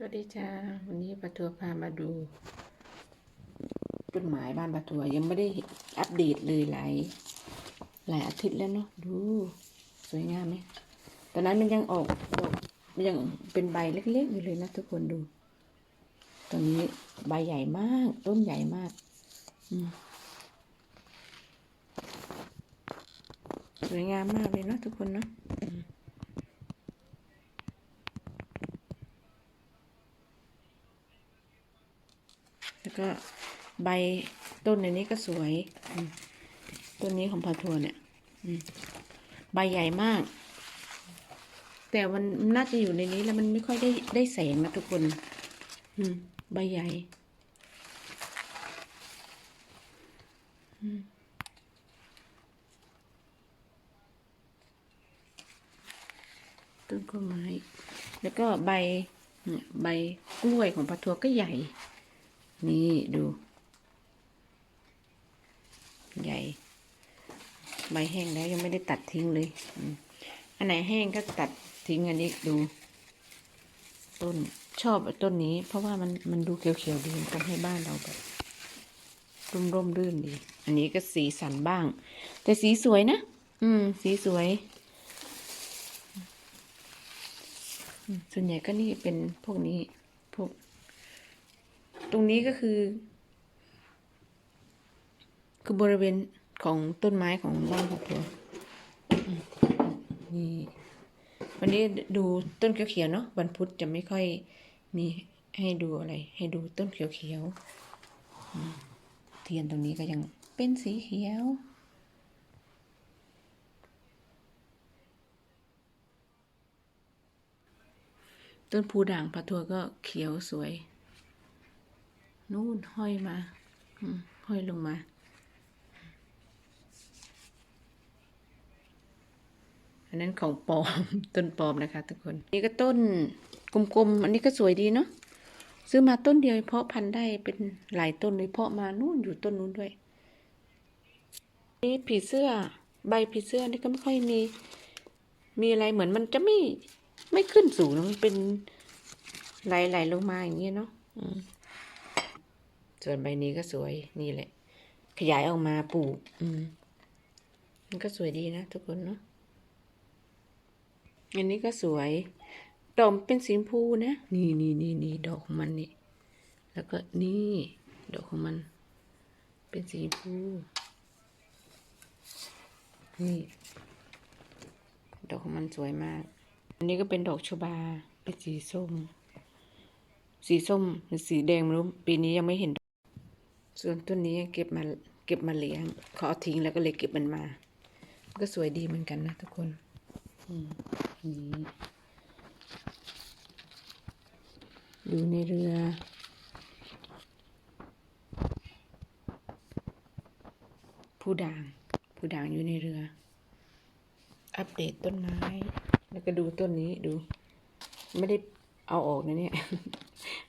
สวัสดีจ้าวันนี้ปะทัวพามาดูต้นไม้บ้านปะทัวยังไม่ได้อัปเดตเลยหลายหลายอาทิตย์แล้วเนาะดูสวยงามไหมตอนนั้นมันยังออกดอกมันยังเป็นใบเล็กๆอยู่เลยนะทุกคนดู ตอนนี้ใบใหญ่มากต้นใหญ่มากอืสวยงามมากเลยเนาะทุกคนเนาะ แล้ว ก็ใบต้นอันนี้ก็สวยอืมต้นนี้ของพาทัวเนี่ยอืมใบใหญ่มาก แต่มันน่าจะอยู่ในนี้แล้วมันไม่ค่อยได้ได้แสงนะทุกคนอืมใบใหญ่อืมต้นกล้วยไม้ แล้วก็ใบเนี่ยใบกล้วยของพาทัวก็ใหญ่ นี่ดู ใหญ่ ใบแห้งแล้วยังไม่ได้ตัดทิ้งเลย อันไหนแห้งก็ตัดทิ้งอันนี้ดู ต้นชอบต้นนี้ เพราะว่ามันมันดูเขียวๆดีทำให้บ้านเราแบบร่มร่มรื่นดี อันนี้ก็สีสันบ้าง แต่สีสวยนะ อืม สีสวย ส่วนใหญ่ก็นี่เป็นพวกนี้ พวก ตรงนี้ก็คือ คือบริเวณของต้นไม้ของบ้านของเธออืมนี่วันนี้ดูต้นเขียวๆเนาะวันพุธจะไม่ค่อยมีให้ดูอะไร ให้ดูต้นเขียวๆเทียนตรงนี้ก็ยังเป็นสีเขียวต้นพูด่างพะทัวก็เขียวสวย นู่นห้อยมาห้อยลงมา อันนั้นของปอมต้นปอมนะคะ ทุกคน นี่ก็ต้นกลมๆ อันนี้ก็สวยดีเนาะซื้อมาต้นเดียวเพาะพันธุ์ได้เป็นหลายต้นเลยเพาะมานู่นอยู่ต้นนู้นด้วย นี่ผีเสื้อ ใบผีเสื้อนี่ก็ไม่ค่อยมี มีอะไรเหมือนมันจะไม่ไม่ขึ้นสูงมันเป็นไหลๆลงมาอย่างเงี้ยเนาะ ส่วนใบนี้ก็สวยนี่แหละ ขยายออกมาปลูก อืม มันก็สวยดีนะทุกคนเนาะอันนี้ก็สวยดอกเป็นสีพูนะนี่นี่นี่นี่ดอกของมันนี่ แล้วก็นี่ดอกของมัน เป็นสีพูนี่ดอกของมันสวยมาก อันนี้ก็เป็นดอกชบาเป็นสีส้ม สีส้มหรือสีแดงไม่รู้ปีนี้ยังไม่เห็น ส่วนต้นนี้เก็บมาเก็บมาเลี้ยงเขาเอาทิ้งแล้วก็เลยเก็บมันมา ก็สวยดีเหมือนกันนะทุกคนอืมนี่ดูในเรือผู้ด่างผู้ด่างอยู่ในเรือ อัปเดตต้นไม้ แล้วก็ดูต้นนี้ดู ไม่ได้เอาออกนะเนี่ย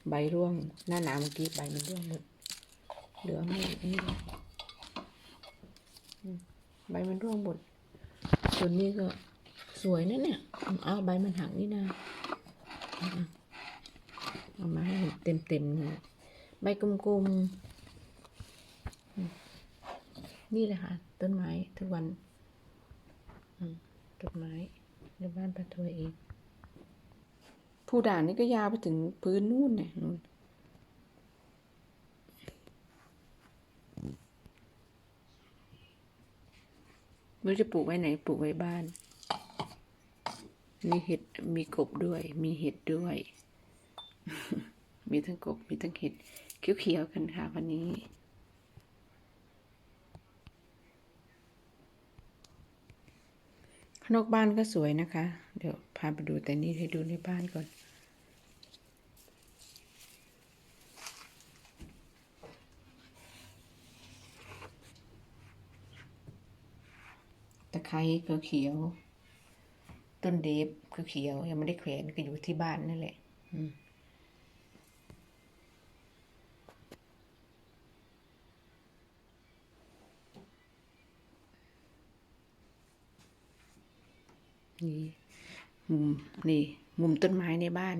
ใบร่วง หน้าหนาวเมื่อกี้ใบมันร่วงหมด เหลือไม่นี่แล้วอืมใบมันร่วงหมด ส่วนนี้ก็สวยนะเนี่ยอืมอ้าใบมันหักนี่นะอืมเอามาให้เต็มเต็มๆเลยใบกลมๆ นี่แหละค่ะ ต้นไม้ทุกวันต้นไม้ในบ้านปะทวยเอง ผู้ด่างนี่ก็ยาวไปถึงพื้นนู่นเนี่ยนู่น ไม่รู้จะปลูกไว้ไหนปลูกไว้บ้าน มีเห็ดมีกบด้วย มีเห็ดด้วย มีทั้งกบมีทั้งเห็ดเขียวๆกันค่ะวันนี้ขนอกบ้านก็สวยนะคะ เดี๋ยวพาไปดูแต่นี่ให้ดูในบ้านก่อน ไคร้ก็เขียว ต้นเดฟก็เขียว ยังไม่ได้แขวนก็อยู่ที่บ้านนั่นแหละนี่มุมนี่ มุมต้นไม้ในบ้าน